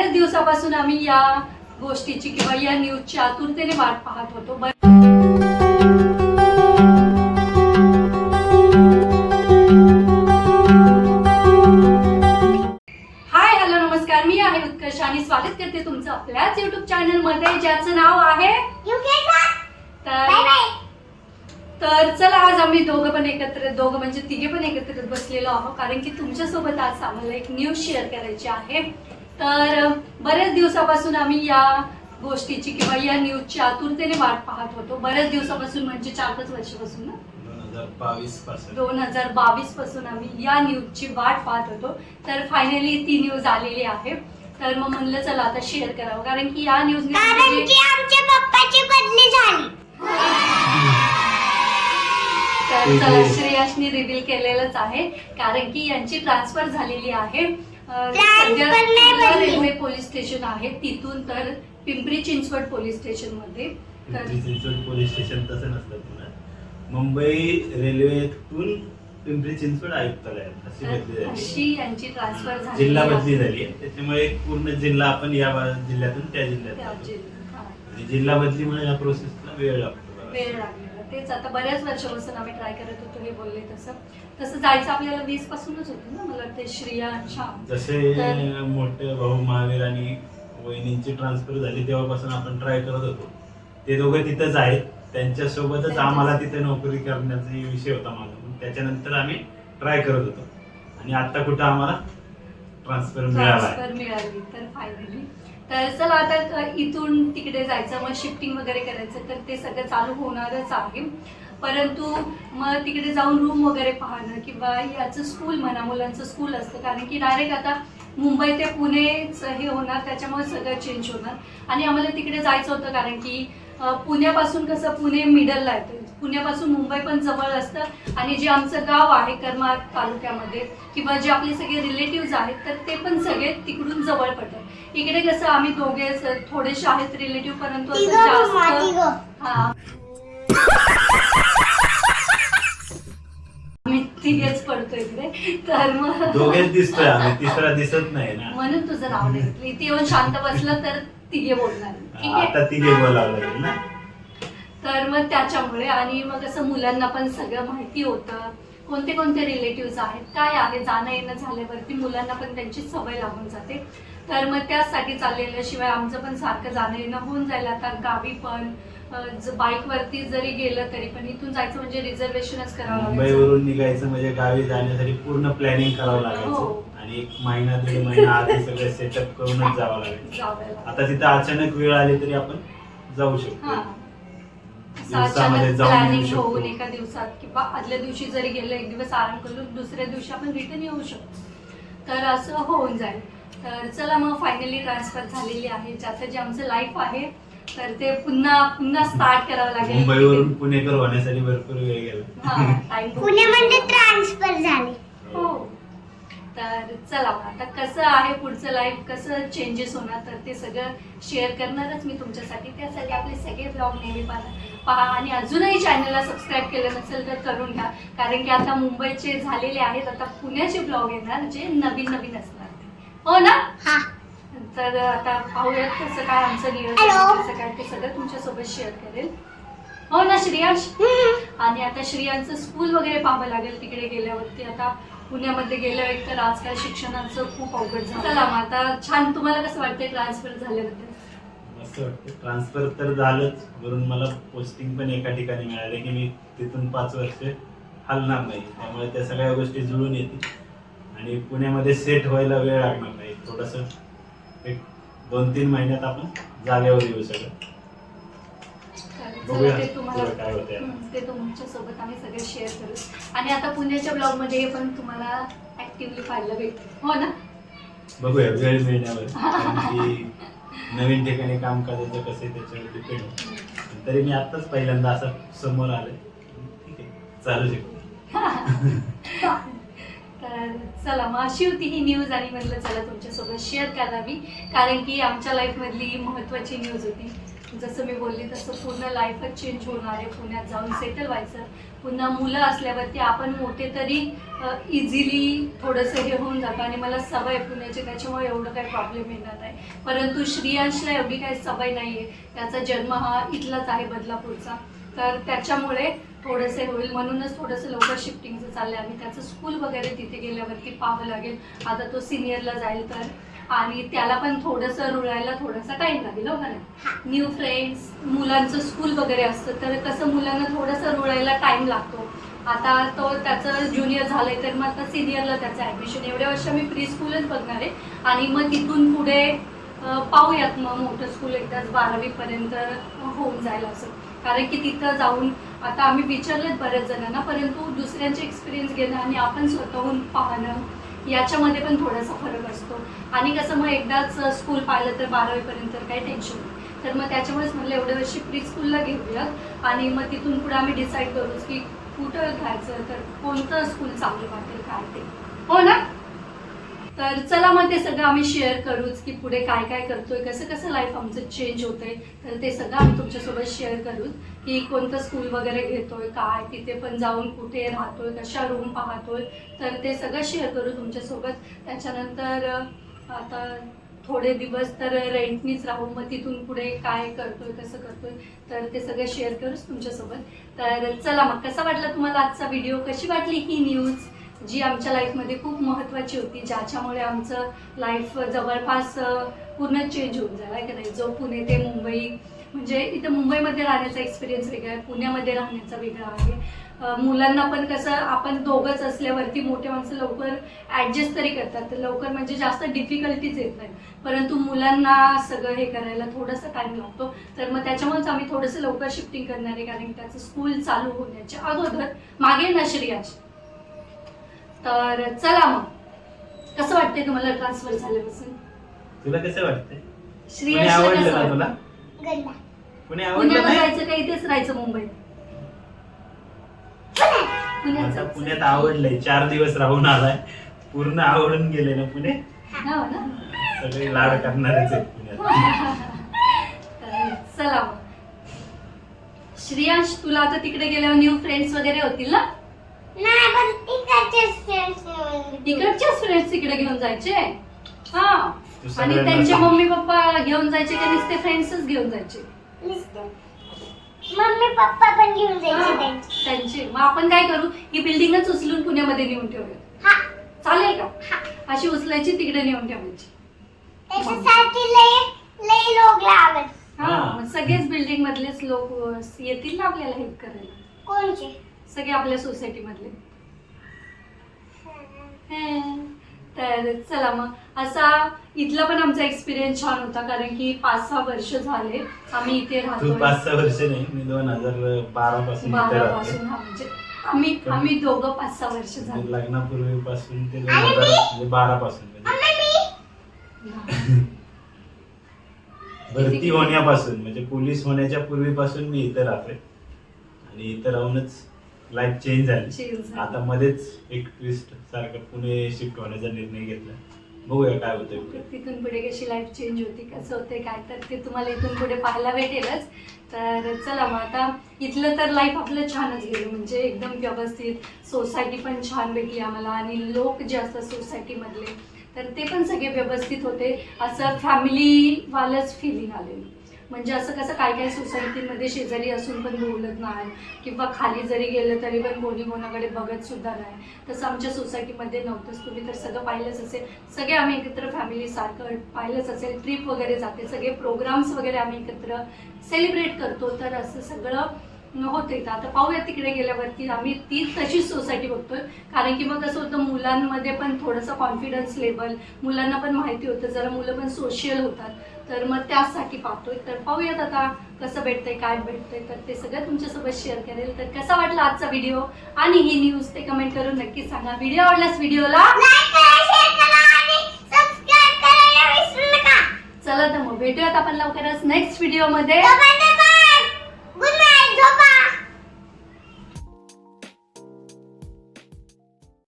बऱ्याच दिवसापासून आम्ही या गोष्टीची किंवा या न्यूजची आतुरतेने वाट पाहत होतो. हाय हॅलो नमस्कार. मी आहे उत्कर्ष आणि स्वागत करते तुमचं आपल्याच युट्यूब चॅनलमध्ये ज्याचं नाव आहे तर तर चला आज आम्ही दोघं पण एकत्र दोघं म्हणजे तिघे पण एकत्र बसलेलो आहोत. कारण की तुमच्यासोबत आज आम्हाला एक न्यूज शेअर करायची आहे. तर बऱ्याच दिवसापासून आम्ही या गोष्टीची किंवा या न्यूजची आतुरतेने वाट पाहत होतो. बऱ्याच दिवसापासून म्हणजे चार पाच वर्षापासून ना? दोन हजार बावीसपासून. आम्ही या न्यूजची वाट पाहत होतो. तर फायनली ती न्यूज आलेली आहे. तर मग म्हणलं चला आता शेअर करावं. कारण की या न्यूजने कारण की आमच्या पप्पाची बदली झाली. तर चला श्रेयसनी रिव्हील केलेलंच आहे. कारण की यांची ट्रान्सफर झालेली आहे. सध्या तुला. रेल्वे पोलीस स्टेशन आहे तिथून तर पिंपरी चिंचवड पोलीस स्टेशनमध्ये तर पिंपरी चिंचवड पोलीस स्टेशन तसं नसतं पुन्हा. मुंबई रेल्वेतून पिंपरी चिंचवड आयुक्तालयात अशी बदली तर झाली. अशी यांची ट्रान्सफर झाली. जिल्हा बदली झाली आहे. त्याच्यामुळे पूर्ण जिल्हा आपण या बा- जिल्ह्यातून त्या जिल्ह्यात जातो. आणि जिल्हा बदली म्हणून या प्रोसेसला वेळ लागतो. वेळ लागलेला तेच आता बऱ्याच वर्षापासून आम्ही ट्राय करत होतो हे बोलले तसं. तसं जायचं आपल्याला वीस पासूनच होतं ना मला वाटतं श्रिया श्याम. जसे तर- मोठे भाऊ महावीर आणि वहिनींची ट्रान्सफर झाली तेव्हापासून आपण ट्राय करत होतो. ते दोघं तिथंच आहेत. त्यांच्यासोबतच त्यांच्या- आम्हाला तिथे नोकरी करण्याचा विषय होता माझा. मग त्याच्यानंतर आम्ही ट्राय करत होतो. आणि आता कुठं आम्हाला ट्रान्सफर मिळाला ट्रान्सफर मिळाली तर फायनली तर चला आता इथून तिकडे जायचं मग शिफ्टिंग वगैरे करायचं तर ते सगळं चालू होणारच आहे. परंतु मग तिकडे जाऊन रूम वगैरे पाहणं किंवा याचं स्कूल म्हणा मुलांचं स्कूल असतं. कारण की डायरेक्ट आता मुंबई ते पुणेच हे होणार त्याच्यामुळे सगळं चेंज होणार. आणि आम्हाला तिकडे जायचं होतं कारण की पुण्यापासून कसं पुणे मिडलला येतं. पुण्यापासून मुंबई पण जवळ असतं. आणि जे आमचं गाव आहे करमाळ तालुक्यामध्ये किंवा जे आपले सगळे रिलेटिव्ह आहेत तर ते पण सगळे तिकडून जवळ पडतात. इकडे कसं आम्ही दोघे थोडेसे आहेत रिलेटिव्ह परंतु असं जास्त. हा. आम्ही तिघेच पडतो इकडे तर मग दोघेच दिसतोय आम्ही. तिसरा दिसत नाही ना. म्हणून तुझं नाव नाही. इथे येऊन शांत बसलं तर तिघे बोलणार. ठीक आहे? आता तिघे बोलावं लागेल ना. तर मग त्याच्यामुळे आणि मग असं मुलांना पण सगळं माहिती होतं. कोणते कोणते रिलेटिव्ह आहेत? काय आहे? जाणं येणं झाल्यावरती मुलांना पण त्यांची सवय लागून जाते. तर मग त्यासाठी चाललेलं शिवाय आमचं पण सारखं जाणं येणं होऊन जाईल. आता गावी पण बाईकवरती जरी गेलं तरी पण इथून जायचं म्हणजे रिझर्वेशनच करावं मुंबईवरून निघायचं म्हणजे गावी जाण्यासाठी पूर्ण प्लॅनिंग करावं लागायचं हो. आणि एक महिना दीड महिना आधी सगळं सेटअप करूनच जावं लागायचं. आता तिथं अचानक वेळ आली तरी आपण जाऊ. शकतो प्लॅनिंग. होऊन एका दिवसात किंवा आदल्या दिवशी जरी गेलं एक दिवस आराम करून दुसऱ्या दिवशी आपण रिटर्न येऊ शकतो तर असं होऊन जाईल तर चला मग फायनली ट्रान्सफर झालेली आहे ज्याचं जे आमचं लाईफ आहे तर ते पुन्हा पुन्हा स्टार्ट करावं लागेल. मुंबईवरून पुणेकर होण्यासाठी भरपूर वेळ गेला. हा, खूप पुण्यामध्ये ट्रान्सफर झाली. हो. तर चला आता कसं आहे पुढचं लाईफ कसं चेंजेस होणार तर ते सगळं शेअर करणारच मी तुमच्यासाठी. त्यासाठी आपले सगळे ब्लॉग नेहमी पाहा. पहा आणि अजूनही चॅनलला सबस्क्राईब केलं नसेल तर करून घ्या. कारण की आता मुंबईचे झालेले आहेत आता पुण्याचे ब्लॉग येणार जे नवीन नवीन असणार. हो ना? हा. तर आता पाहूयात कसं काय आमचं नियोजन कसं काय ते सगळं तुमच्यासोबत शेअर करेल. हो ना श्रेयांश. आणि आता श्रियांचं स्कूल वगैरे पाहावं लागेल तिकडे गेल्यावरती. आता पुण्यामध्ये गेल्यावर एक तर आजकाल शिक्षणाचं खूप अवघड झालं. चला मग आता छान तुम्हाला कसं वाटतंय ट्रान्सफर झाल्याबद्दल? मस्त वाटतं ट्रान्सफर तर झालंच वरून मला पोस्टिंग पण एका ठिकाणी मिळाली की मी तिथून पाच वर्ष हलणार नाही. त्यामुळे त्या सगळ्या गोष्टी जुळून येतील. आणि पुण्यामध्ये सेट व्हायला वेळ लागणार नाही. थोडस एक दोन तीन महिन्यात आपण जागेवर येऊ सगळं. बघूया पुढं काय. हम्म, ते तुमच्यासोबत आम्ही सगळे शेअर करू. आणि आता पुण्याच्या ब्लॉगमध्ये हे पण तुम्हाला ऍक्टिव्हली पाहायला भेटेल हो ना? बघूया वेळ मिळण्यावर. कारण की नवीन ठिकाणी काम करायचं कसं आहे त्याच्यावर डिपेंड तरी मी आत्ताच पहिल्यांदा असं समोर आले ठीक आहे चालू शकतो. चला मग अशी होती ही न्यूज आणि म्हणलं चला तुमच्यासोबत शेअर करावी. कारण की आमच्या लाईफमधली महत्त्वाची न्यूज होती. जसं मी बोलली तसं पूर्ण लाईफच चेंज होणार आहे. पुण्यात जाऊन सेटल व्हायचं. पुन्हा मुलं असल्यावरती आपण मोठे तरी इझिली थोडंसं हे होऊन जातं. आणि मला सवय पुण्याची त्याच्यामुळे एवढं काही प्रॉब्लेम येणार नाही. परंतु श्रियांशला एवढी काही सवय नाही आहे त्याचा जन्म हा इथलाच आहे बदलापूरचा. तर त्याच्यामुळे थोडंसं होईल म्हणूनच थोडंसं लवकर शिफ्टिंगचं चाललं आहे आणि त्याचं स्कूल वगैरे तिथे गेल्यावरती पाहावं लागेल. आता तो सिनियरला जाईल तर. आणि त्याला पण थोडंसं रुळायला थोडासा टाईम लागेल हो नाही न्यू फ्रेंड्स मुलांचं स्कूल वगैरे असतं तर कसं मुलांना थोडंसं रुळायला टाईम लागतो. आता तो त्याचं ज्युनियर झालंय तर मग आता सिनियरला त्याचं ॲडमिशन एवढ्या वर्ष मी प्री स्कूलच बघणार आहे. आणि मग तिथून पुढे पाहूयात मग मोठं स्कूल एकदाच बारावीपर्यंत होऊन जाईल असं. कारण की तिथं जाऊन आता आम्ही विचारलेत बऱ्याच जणांना परंतु दुसऱ्यांचे एक्सपिरियन्स घेणं आणि आपण स्वतःहून पाहणं याच्यामध्ये पण थोडासा फरक असतो. आणि कसं मग एकदाच स्कूल पाहिलं तर बारावीपर्यंत काही टेन्शन नाही. तर मग त्याच्यामुळेच म्हटलं एवढ्या वर्षी प्री स्कूलला घेऊयात आणि मग तिथून पुढे आम्ही डिसाईड करूच की कुठं घ्यायचं तर कोणतं स्कूल चांगलं वाटेल काय ते. हो ना? तर चला मग ते सगळं आम्ही शेअर करूच की पुढे काय काय करतोय कसं कसं लाईफ आमचं चेंज होतंय. तर ते सगळं आम्ही तुमच्यासोबत शेअर करूच की कोणतं स्कूल वगैरे घेतोय काय तिथे पण जाऊन कुठे राहतोय कशा रूम पाहतोय. तर ते सगळं शेअर करू तुमच्यासोबत. त्याच्यानंतर आता थोडे दिवस तर रेंटनीच राहू मग तिथून पुढे काय करतोय कसं करतोय तर ते सगळं शेअर करूच तुमच्यासोबत. तर चला मग कसा वाटला तुम्हाला आजचा व्हिडिओ कशी वाटली ही न्यूज जी आमच्या लाईफमध्ये खूप महत्त्वाची होती ज्याच्यामुळे आमचं लाईफ जवळपास पूर्ण चेंज होऊन झाला आहे की नाही? जो पुणे ते मुंबई म्हणजे इथं मुंबईमध्ये राहण्याचा एक्सपिरियन्स वेगळा आहे पुण्यामध्ये राहण्याचा वेगळा आहे. मुलांना पण कसं आपण दोघंच असल्यावरती मोठे माणसं लवकर ॲडजस्ट तरी करतात तर लवकर म्हणजे जास्त डिफिकल्टीज येत नाही परंतु मुलांना सगळं हे करायला थोडासा टाईम लागतो. तर मग त्याच्यामुळेच आम्ही थोडंसं लवकर शिफ्टिंग करणार आहे कारण त्याचं स्कूल चालू होण्याच्या अगोदर मागे ना श्रेयाच तर चला मग. कसं वाटतंय तुम्हाला ट्रान्सफर झाल्यापासून? तुला कसं वाटतंय? पुणे श्रेयासला आवडलं कसं ना तुला? वाटतं गल्ला. पुणे आवडलं पुण्याला नाही? जायचं का? इथेच राहायचं मुंबईत. पुण्यात. आता जायचं. पुण्यात आवडलंय. चार दिवस राहून आलाय. पूर्ण आवडून गेले ना पुणे? हो ना. सगळे लाड करणारच आहेत पुण्यात. तर चला मग. श्रियांश तुला आता तिकडे गेल्यावर न्यू फ्रेंड्स वगैरे होतील ना? नाही पण तिकडचे फ्रेंड्स तिकडे घेऊन जायचे? हा. तू आणि सगळ्यांना त्यांचे सांग. मम्मी पप्पा घेऊन जायचे का नुसते फ्रेंड्सच घेऊन जायचे. मम्मी पप्पा पण घेऊन जायचे हा, त्यांचे. त्यांचे. मग आपण काय करू? ही बिल्डिंगच उचलून पुण्यामध्ये नेऊन ठेवूया. हा. चालेल का? अशी उचलायची तिकडे नेऊन ठेवायची. त्याच्यासाठी लय लय लोक लागत हा हा. मग सगळेच बिल्डिंग मधलेच लोक येतील ना आपल्याला हेल्प करायला? कोणचे? सगळे आपल्या सोसायटी मधले. हे. तर चला मग. असा इथला पण आमचा एक्सपिरियन्स छान होता कारण की पाच सहा वर्ष झाले आम्ही इथे तू राहतो पाच सहा वर्ष नाही मी दोन हजार बारा पासून इथे बारा राहते पासून हा म्हणजे आम्ही आम्ही दोघं पाच सहा वर्ष झाले. म्हणजे लग्नापूर्वीपासून ते दोन आणि हजार मी? म्हणजे बारा पासून. म्हणजे भरती होण्यापासून म्हणजे पोलीस होण्याच्या पूर्वीपासून मी इथे राहतोय. आणि इथं राहूनच लाईफ चेंज झाली. Change झाली. आता मध्येच एक ट्विस्ट सारखं पुणे शिफ्ट होण्याचा निर्णय घेतला. बघूया काय होतंय पुढे. तिथून पुढे कशी लाईफ चेंज होती कसं होते काय तर ते तुम्हाला इथून पुढे पाहायला भेटेलच. तर चला मग आता इथलं तर लाईफ आपलं छानच गेलं. म्हणजे एकदम व्यवस्थित सोसायटी पण छान भेटली आम्हाला आणि लोक जे असतात सोसायटीमधले तर ते पण सगळे व्यवस्थित होते. असं फॅमिलीवालंच फिलिंग आलेलं. म्हणजे असं कसं काय काय सोसायटीमध्ये शेजारी असून पण बोलत नाही किंवा खाली जरी गेलं तरी पण कोणी कोणाकडे बघत सुद्धा नाही. तसं आमच्या सोसायटीमध्ये नव्हतंच. तुम्ही तर सगळं पाहिलंच असेल. सगळे आम्ही एकत्र फॅमिली सारखं पाहिलंच असेल. ट्रिप वगैरे जाते. सगळे प्रोग्राम्स वगैरे आम्ही एकत्र सेलिब्रेट करतो. तर असं सगळं होते तर आता पाहूया तिकडे गेल्यावरती आम्ही ती तशीच सोसायटी बघतोय. कारण की मग कसं होतं मुलांमध्ये पण थोडंसं कॉन्फिडन्स लेवल मुलांना पण माहिती होतं. जरा मुलं पण सोशियल होतात. तर मग त्यासाठी पाहतोय. तर पाहूयात आता कसं भेटतंय काय भेटतंय. तर ते सगळं तुमच्यासोबत शेअर करेल. तर कसा वाटला आजचा व्हिडिओ आणि ही न्यूज ते कमेंट करून नक्की सांगा. व्हिडिओ आवडल्यास व्हिडिओला चला तर मग भेटूयात आपण लवकरच नेक्स्ट व्हिडिओमध्ये